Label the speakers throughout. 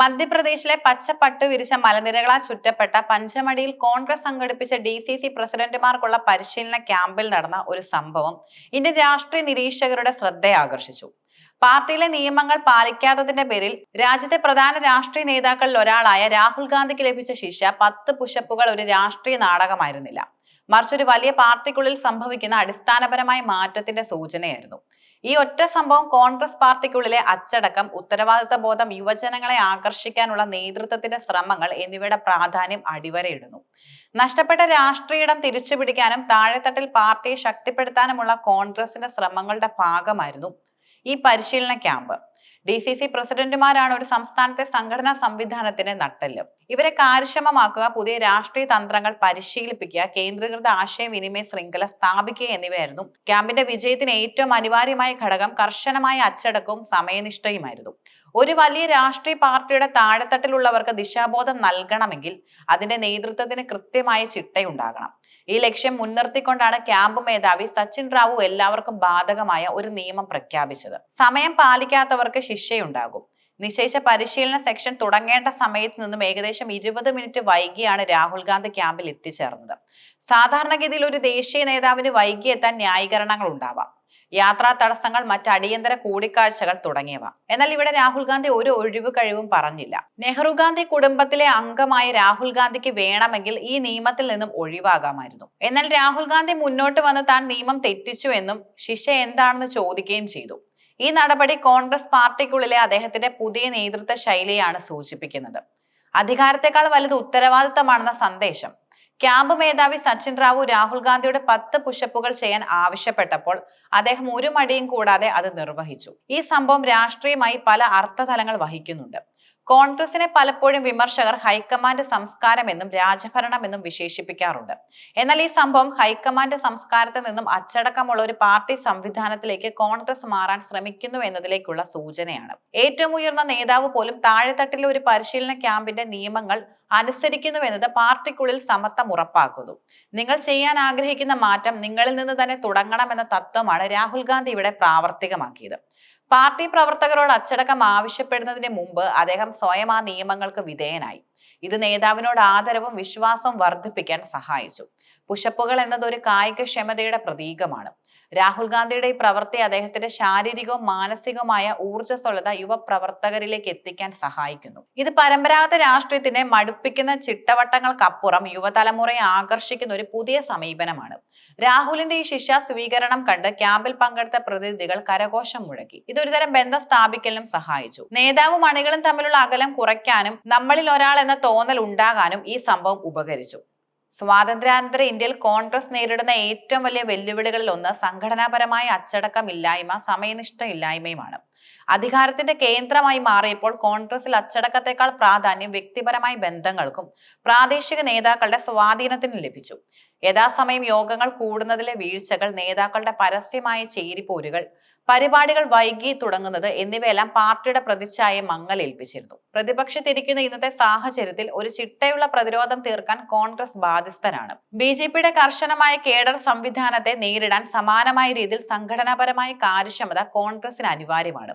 Speaker 1: മധ്യപ്രദേശിലെ പച്ചപ്പട്ട് വിരിച്ച മലനിരകളാൽ ചുറ്റപ്പെട്ട പഞ്ചമടിയിൽ കോൺഗ്രസ് സംഘടിപ്പിച്ച ഡി സി സി പ്രസിഡന്റുമാർക്കുള്ള പരിശീലന ക്യാമ്പിൽ നടന്ന ഒരു സംഭവം ഇന്ത്യൻ രാഷ്ട്രീയ നിരീക്ഷകരുടെ ശ്രദ്ധയാകർഷിച്ചു. പാർട്ടിയിലെ നിയമങ്ങൾ പാലിക്കാത്തതിന്റെ പേരിൽ രാജ്യത്തെ പ്രധാന രാഷ്ട്രീയ നേതാക്കളിൽ ഒരാളായ രാഹുൽ ഗാന്ധിക്ക് ലഭിച്ച ശിക്ഷ പത്ത് പുഷപ്പുകൾ ഒരു രാഷ്ട്രീയ നാടകമായിരുന്നില്ല. മറിച്ച് ഒരു വലിയ പാർട്ടിക്കുള്ളിൽ സംഭവിക്കുന്ന അടിസ്ഥാനപരമായ മാറ്റത്തിന്റെ സൂചനയായിരുന്നു. ഈ ഒറ്റ സംഭവം കോൺഗ്രസ് പാർട്ടിക്കുള്ളിലെ അച്ചടക്കം ഉത്തരവാദിത്ത ബോധം യുവജനങ്ങളെ ആകർഷിക്കാനുള്ള നേതൃത്വത്തിന്റെ ശ്രമങ്ങൾ എന്നിവയുടെ പ്രാധാന്യം അടിവരയിടുന്നു. നഷ്ടപ്പെട്ട രാഷ്ട്രീയം തിരിച്ചുപിടിക്കാനും താഴെത്തട്ടിൽ പാർട്ടിയെ ശക്തിപ്പെടുത്താനുമുള്ള കോൺഗ്രസിന്റെ ശ്രമങ്ങളുടെ ഭാഗമായിരുന്നു ഈ പരിശീലന ക്യാമ്പ്. ഡി സി സി പ്രസിഡന്റുമാരാണ് ഒരു സംസ്ഥാനത്തെ സംഘടനാ സംവിധാനത്തിന്റെ നട്ടെല്ല്. ഇവരെ കാര്യക്ഷമമാക്കുക പുതിയ രാഷ്ട്രീയ തന്ത്രങ്ങൾ പരിശീലിപ്പിക്കുക കേന്ദ്രീകൃത ആശയവിനിമയ ശൃംഖല സ്ഥാപിക്കുക എന്നിവയായിരുന്നു ക്യാമ്പിന്റെ വിജയത്തിന് ഏറ്റവും അനിവാര്യമായ ഘടകം. കർശനമായ അച്ചടക്കവും സമയനിഷ്ഠയുമായിരുന്നു. ഒരു വലിയ രാഷ്ട്രീയ പാർട്ടിയുടെ താഴെത്തട്ടിലുള്ളവർക്ക് ദിശാബോധം നൽകണമെങ്കിൽ അതിന്റെ നേതൃത്വത്തിന് കൃത്യമായ ചിട്ടയുണ്ടാകണം. ഈ ലക്ഷ്യം മുൻനിർത്തിക്കൊണ്ടാണ് ക്യാമ്പ് മേധാവി സച്ചിൻ റാവു എല്ലാവർക്കും ബാധകമായ ഒരു നിയമം പ്രഖ്യാപിച്ചത്. സമയം പാലിക്കാത്തവർക്ക് ശിക്ഷയുണ്ടാകും. നിശേഷ പരിശീലന സെക്ഷൻ തുടങ്ങേണ്ട സമയത്ത് നിന്നും ഏകദേശം ഇരുപത് മിനിറ്റ് വൈകിയാണ് രാഹുൽ ഗാന്ധി ക്യാമ്പിൽ എത്തിച്ചേർന്നത്. സാധാരണഗതിയിൽ ഒരു ദേശീയ നേതാവിന് വൈകിയെത്താൻ ന്യായീകരണങ്ങൾ ഉണ്ടാവാം. യാത്രാ തടസ്സങ്ങൾ മറ്റ് അടിയന്തര കൂടിക്കാഴ്ചകൾ തുടങ്ങിയവ. എന്നാൽ ഇവിടെ രാഹുൽ ഗാന്ധി ഒരു ഒഴിവ് കഴിവും പറഞ്ഞില്ല. നെഹ്റു ഗാന്ധി കുടുംബത്തിലെ അംഗമായ രാഹുൽ ഗാന്ധിക്ക് വേണമെങ്കിൽ ഈ നിയമത്തിൽ നിന്നും ഒഴിവാകാമായിരുന്നു. എന്നാൽ രാഹുൽ ഗാന്ധി മുന്നോട്ട് വന്ന് താൻ നിയമം തെറ്റിച്ചു എന്നും ശിക്ഷ എന്താണെന്ന് ചോദിക്കുകയും ചെയ്തു. ഈ നടപടി കോൺഗ്രസ് പാർട്ടിക്കുള്ളിലെ അദ്ദേഹത്തിന്റെ പുതിയ നേതൃത്വ ശൈലിയാണ് സൂചിപ്പിക്കുന്നത്. അധികാരത്തെക്കാൾ വലുത് ഉത്തരവാദിത്തമാണെന്ന സന്ദേശം ക്യാമ്പ് മേധാവി സച്ചിൻ റാവു രാഹുൽ ഗാന്ധിയുടെ പത്ത് പുഷപ്പുകൾ ചെയ്യാൻ ആവശ്യപ്പെട്ടപ്പോൾ അദ്ദേഹം ഒരു മടിയും കൂടാതെ അത് നിർവഹിച്ചു. ഈ സംഭവം രാഷ്ട്രീയമായി പല അർത്ഥതലങ്ങൾ വഹിക്കുന്നുണ്ട്. കോൺഗ്രസിനെ പലപ്പോഴും വിമർശകർ ഹൈക്കമാൻഡ് സംസ്കാരം എന്നും രാജഭരണം എന്നും വിശേഷിപ്പിക്കാറുണ്ട്. എന്നാൽ ഈ സംഭവം ഹൈക്കമാൻഡ് സംസ്കാരത്തിൽ നിന്നും അച്ചടക്കമുള്ള ഒരു പാർട്ടി സംവിധാനത്തിലേക്ക് കോൺഗ്രസ് മാറാൻ ശ്രമിക്കുന്നു എന്നതിലേക്കുള്ള സൂചനയാണ്. ഏറ്റവും ഉയർന്ന നേതാവ് പോലും താഴെത്തട്ടിലെ ഒരു പരിശീലന ക്യാമ്പിന്റെ നിയമങ്ങൾ അനുസരിക്കുന്നു എന്നത് പാർട്ടിക്കുള്ളിൽ സമത്വം ഉറപ്പാക്കുന്നു. നിങ്ങൾ ചെയ്യാൻ ആഗ്രഹിക്കുന്ന മാറ്റം നിങ്ങളിൽ നിന്ന് തന്നെ തുടങ്ങണമെന്ന തത്വമാണ് രാഹുൽ ഗാന്ധി ഇവിടെ പ്രാവർത്തികമാക്കിയത്. പാർട്ടി പ്രവർത്തകരോട് അച്ചടക്കം ആവശ്യപ്പെടുന്നതിന് മുമ്പ് അദ്ദേഹം സ്വയം ആ നിയമങ്ങൾക്ക് വിധേയനായി. ഇത് നേതാവിനോട് ആദരവും വിശ്വാസവും വർദ്ധിപ്പിക്കാൻ സഹായിച്ചു. പുഷപ്പുകൾ എന്നത് ഒരു കായികക്ഷമതയുടെ പ്രതീകമാണ്. രാഹുൽ ഗാന്ധിയുടെ ഈ പ്രവൃത്തി അദ്ദേഹത്തിന്റെ ശാരീരികവും മാനസികവുമായ ഊർജസ്വലത യുവപ്രവർത്തകരിലേക്ക് എത്തിക്കാൻ സഹായിക്കുന്നു. ഇത് പരമ്പരാഗത രാഷ്ട്രീയത്തിനെ മടുപ്പിക്കുന്ന ചിട്ടവട്ടങ്ങൾക്കപ്പുറം യുവതലമുറയെ ആകർഷിക്കുന്ന ഒരു പുതിയ സമീപനമാണ്. രാഹുലിന്റെ ഈ ശിക്ഷ സ്വീകരണം കണ്ട് ക്യാമ്പിൽ പങ്കെടുത്ത പ്രതിനിധികൾ കരഘോഷം മുഴക്കി. ഇതൊരുതരം ബന്ധം സ്ഥാപിക്കലിനും സഹായിച്ചു. നേതാവും അണികളും തമ്മിലുള്ള അകലം കുറയ്ക്കാനും നമ്മളിൽ ഒരാൾ എന്ന തോന്നൽ ഉണ്ടാകാനും ഈ സംഭവം ഉപകരിച്ചു. സ്വാതന്ത്ര്യാനന്തര ഇന്ത്യയിൽ കോൺഗ്രസ് നേരിടുന്ന ഏറ്റവും വലിയ വെല്ലുവിളികളിൽ ഒന്ന് സംഘടനാപരമായ അച്ചടക്കമില്ലായ്മ സമയനിഷ്ഠ ഇല്ലായ്മയുമാണ്. അധികാരത്തിന്റെ കേന്ദ്രമായി മാറിയപ്പോൾ കോൺഗ്രസിൽ അച്ചടക്കത്തെക്കാൾ പ്രാധാന്യം വ്യക്തിപരമായ ബന്ധങ്ങൾക്കും പ്രാദേശിക നേതാക്കളുടെ സ്വാധീനത്തിനും ലഭിച്ചു. യഥാസമയം യോഗങ്ങൾ കൂടുന്നതിലെ വീഴ്ചകൾ നേതാക്കളുടെ പരസ്യമായ ചേരിപ്പോരുകൾ പരിപാടികൾ വൈകി തുടങ്ങുന്നത് എന്നിവയെല്ലാം പാർട്ടിയുടെ പ്രതിച്ഛായ മങ്ങലേൽപ്പിച്ചിരുന്നു. പ്രതിപക്ഷത്തിരിക്കുന്ന ഇന്നത്തെ സാഹചര്യത്തിൽ ഒരു ചിട്ടയുള്ള പ്രതിരോധം തീർക്കാൻ കോൺഗ്രസ് ബാധ്യസ്ഥനാണ്. ബി ജെ പിയുടെ കർശനമായ കേഡർ സംവിധാനത്തെ നേരിടാൻ സമാനമായ രീതിയിൽ സംഘടനാപരമായ കാര്യക്ഷമത കോൺഗ്രസിന് അനിവാര്യമാണ്.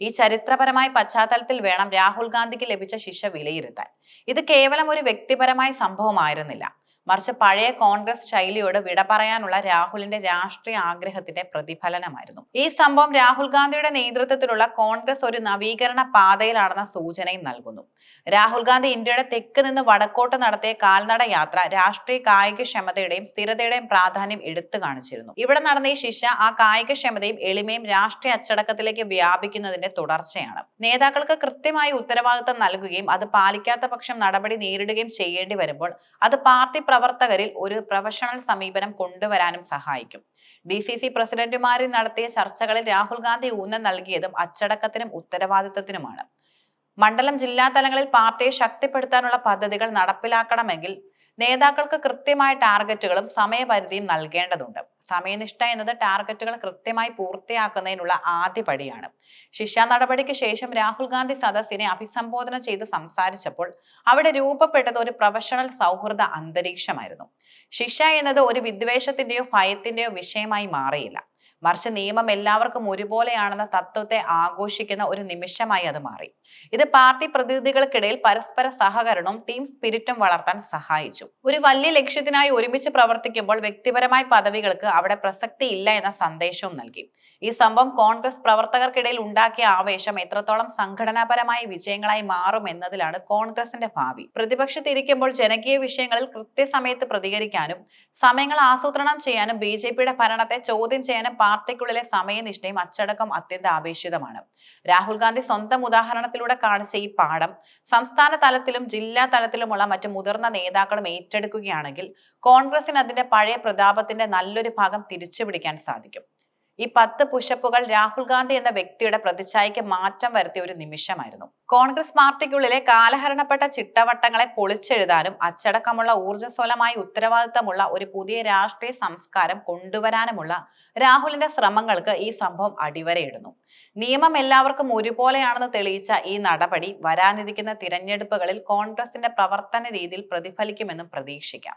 Speaker 1: ഈ ചരിത്രപരമായ പശ്ചാത്തലത്തിൽ വേണം രാഹുൽ ഗാന്ധിക്ക് ലഭിച്ച ശിക്ഷ വിലയിരുത്താൻ. ഇത് കേവലം ഒരു വ്യക്തിപരമായ സംഭവമായിരുന്നില്ല. മറിച്ച് പഴയ കോൺഗ്രസ് ശൈലിയോട് വിട പറയാനുള്ള രാഹുലിന്റെ രാഷ്ട്രീയ ആഗ്രഹത്തിന്റെ പ്രതിഫലനമായിരുന്നു. ഈ സംഭവം രാഹുൽ ഗാന്ധിയുടെ നേതൃത്വത്തിലുള്ള കോൺഗ്രസ് ഒരു നവീകരണ പാതയിലാണെന്ന സൂചനയും നൽകുന്നു. രാഹുൽ ഗാന്ധി ഇന്ത്യയുടെ തെക്ക് നിന്ന് വടക്കോട്ട് നടത്തിയ കാൽനട യാത്ര രാഷ്ട്രീയ കായികക്ഷമതയുടെയും സ്ഥിരതയുടെയും പ്രാധാന്യം എടുത്തു കാണിച്ചിരുന്നു. ഇവിടെ നടന്ന ഈ ശിക്ഷ ആ കായികക്ഷമതയും എളിമയും രാഷ്ട്രീയ അച്ചടക്കത്തിലേക്ക് വ്യാപിക്കുന്നതിന്റെ തുടർച്ചയാണ്. നേതാക്കൾക്ക് കൃത്യമായി ഉത്തരവാദിത്തം നൽകുകയും അത് പാലിക്കാത്ത പക്ഷം നടപടി നേരിടുകയും ചെയ്യേണ്ടി വരുമ്പോൾ അത് പാർട്ടി പ്രവർത്തകരിൽ ഒരു പ്രൊഫഷണൽ സമീപനം കൊണ്ടുവരാനും സഹായിക്കും. ഡി സി സി പ്രസിഡന്റുമാരിൽ നടത്തിയ ചർച്ചകളിൽ രാഹുൽ ഗാന്ധി ഊന്നൽ നൽകിയതും അച്ചടക്കത്തിനും ഉത്തരവാദിത്തത്തിനുമാണ്. മണ്ഡലം ജില്ലാ തലങ്ങളിൽ പാർട്ടിയെ ശക്തിപ്പെടുത്താനുള്ള പദ്ധതികൾ നടപ്പിലാക്കണമെങ്കിൽ നേതാക്കൾക്ക് കൃത്യമായ ടാർഗറ്റുകളും സമയപരിധിയും നൽകേണ്ടതുണ്ട്. സമയനിഷ്ഠ എന്നത് ടാർഗറ്റുകൾ കൃത്യമായി പൂർത്തിയാക്കുന്നതിനുള്ള ആദ്യ പടിയാണ്. ശിക്ഷാ നടപടിക്ക് ശേഷം രാഹുൽ ഗാന്ധി സദസ്സിനെ അഭിസംബോധന ചെയ്ത് സംസാരിച്ചപ്പോൾ അവിടെ രൂപപ്പെട്ടത് ഒരു പ്രൊഫഷണൽ സൗഹൃദ അന്തരീക്ഷമായിരുന്നു. ശിക്ഷ എന്നത് ഒരു വിദ്വേഷത്തിന്റെയോ ഭയത്തിന്റെയോ വിഷയമായി മാറിയില്ല. മറിച്ച് നിയമം എല്ലാവർക്കും ഒരുപോലെയാണെന്ന തത്വത്തെ ആഘോഷിക്കുന്ന ഒരു നിമിഷമായി അത് മാറി. ഇത് പാർട്ടി പ്രതിനിധികൾക്കിടയിൽ പരസ്പര സഹകരണവും ടീം സ്പിരിറ്റും വളർത്താൻ സഹായിച്ചു. ഒരു വലിയ ലക്ഷ്യത്തിനായി ഒരുമിച്ച് പ്രവർത്തിക്കുമ്പോൾ വ്യക്തിപരമായ പദവികൾക്ക് അവിടെ പ്രസക്തി ഇല്ല എന്ന സന്ദേശവും നൽകി. ഈ സംഭവം കോൺഗ്രസ് പ്രവർത്തകർക്കിടയിൽ ഉണ്ടാക്കിയ ആവേശം എത്രത്തോളം സംഘടനാപരമായ വിജയങ്ങളായി മാറും എന്നതിലാണ് കോൺഗ്രസിന്റെ ഭാവി. പ്രതിപക്ഷത്തിരിക്കുമ്പോൾ ജനകീയ വിഷയങ്ങളിൽ കൃത്യസമയത്ത് പ്രതികരിക്കാനും സമയങ്ങൾ ആസൂത്രണം ചെയ്യാനും ബി ഭരണത്തെ ചോദ്യം ചെയ്യാനും പാർട്ടിക്കുള്ളിലെ സമയനിഷ്ഠയും അച്ചടക്കം അത്യന്താപേക്ഷിതമാണ് രാഹുൽ ഗാന്ധി സ്വന്തം ഉദാഹരണത്തിലൂടെ കാണിച്ച ഈ പാഠം സംസ്ഥാന തലത്തിലും ജില്ലാ തലത്തിലുമുള്ള മറ്റു മുതിർന്ന നേതാക്കളും ഏറ്റെടുക്കുകയാണെങ്കിൽ കോൺഗ്രസിന് അതിന്റെ പഴയ പ്രതാപത്തിന്റെ നല്ലൊരു ഭാഗം തിരിച്ചുപിടിക്കാൻ സാധിക്കും. ഈ പത്ത് പുഷപ്പുകൾ രാഹുൽ ഗാന്ധി എന്ന വ്യക്തിയുടെ പ്രതിച്ഛായയ്ക്ക് മാറ്റം വരുത്തിയ ഒരു നിമിഷമായിരുന്നു. കോൺഗ്രസ് പാർട്ടിക്കുള്ളിലെ കാലഹരണപ്പെട്ട ചിട്ടവട്ടങ്ങളെ പൊളിച്ചെഴുതാനും അച്ചടക്കമുള്ള ഊർജസ്വലമായ ഉത്തരവാദിത്തമുള്ള ഒരു പുതിയ രാഷ്ട്രീയ സംസ്കാരം കൊണ്ടുവരാനുമുള്ള രാഹുലിന്റെ ശ്രമങ്ങൾക്ക് ഈ സംഭവം അടിവരയിടുന്നു. നിയമം എല്ലാവർക്കും ഒരുപോലെയാണെന്ന് തെളിയിച്ച ഈ നടപടി വരാനിരിക്കുന്ന തിരഞ്ഞെടുപ്പുകളിൽ കോൺഗ്രസിന്റെ പ്രവർത്തന രീതിയിൽ പ്രതിഫലിക്കുമെന്നും പ്രതീക്ഷിക്കാം.